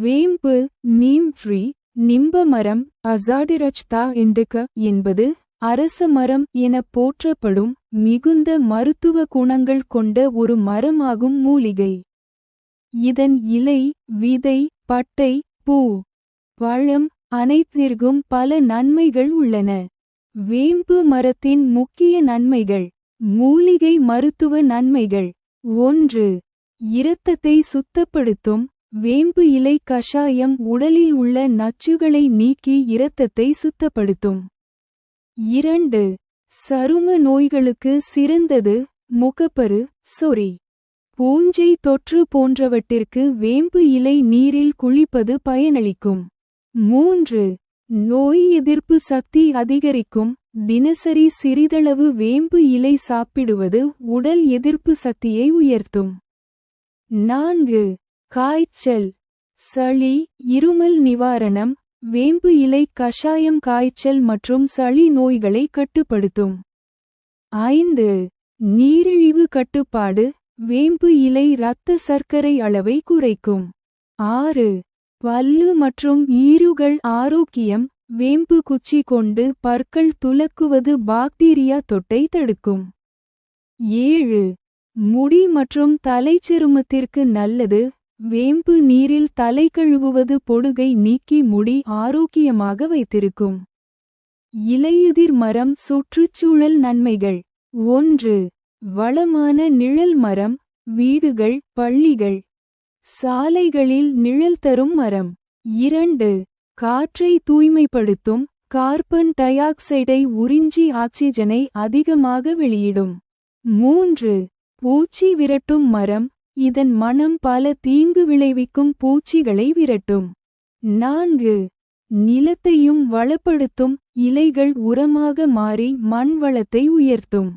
வேம்பு நீம் ட்ரீ நிம்ப மரம் அசாடிரச்தா இண்டுக என்பது அரச மரம் என போற்றப்படும் மிகுந்த மருத்துவ குணங்கள் கொண்ட ஒரு மரமாகும் மூலிகை. இதன் இலை விதை பட்டை பூ பழம் அனைத்திற்கும் பல நன்மைகள் உள்ளன. வேம்பு மரத்தின் முக்கிய நன்மைகள் மூலிகை மருத்துவ நன்மைகள். ஒன்று இரத்தத்தை சுத்தப்படுத்தும் வேம்பு இலை கஷாயம் உடலில் உள்ள நச்சுகளை நீக்கி இரத்தத்தை சுத்தப்படுத்தும். இரண்டு சரும நோய்களுக்கு சிறந்தது முகப்பரு சொறி. பூஞ்சை தொற்று போன்றவற்றிற்கு வேம்பு இலை நீரில் குளிப்பது பயனளிக்கும். மூன்று நோய் எதிர்ப்பு சக்தி அதிகரிக்கும். தினசரி சிறிதளவு வேம்பு இலை சாப்பிடுவது உடல் எதிர்ப்பு சக்தியை உயர்த்தும். நான்கு காய்ச்சல். சளி இருமல் நிவாரணம் வேம்பு இலை கஷாயம் காய்ச்சல் மற்றும் சளி நோய்களை கட்டுப்படுத்தும். ஐந்து நீரிழிவு கட்டுப்பாடு வேம்பு இலை இரத்த சர்க்கரை அளவை குறைக்கும். ஆறு பல்லு மற்றும் ஈருகள் ஆரோக்கியம் வேம்பு குச்சி கொண்டு பற்கள் துலக்குவது பாக்டீரியா தொட்டை தடுக்கும். ஏழு முடி மற்றும் தலைச்சருமத்திற்கு நல்லது வேம்பு நீரில் தலை கழுவுவது பொடுகை நீக்கி முடி ஆரோக்கியமாக வைத்திருக்கும். இலையுதிர் மரம் சுற்றுச்சூழல் நன்மைகள். ஒன்று வளமான நிழல் மரம் வீடுகள் பள்ளிகள். சாலைகளில் நிழல் தரும் மரம். இரண்டு காற்றை தூய்மைப்படுத்தும் கார்பன் டை ஆக்சைடை உறிஞ்சி ஆக்சிஜனை அதிகமாக வெளியிடும். மூன்று பூச்சி விரட்டும் மரம் இதன் மனம் பல தீங்கு விளைவிக்கும் பூச்சிகளை விரட்டும். நான்கு. நிலத்தையும் வளப்படுத்தும் இலைகள் உரமாக மாறி மண் வளத்தை உயர்த்தும்.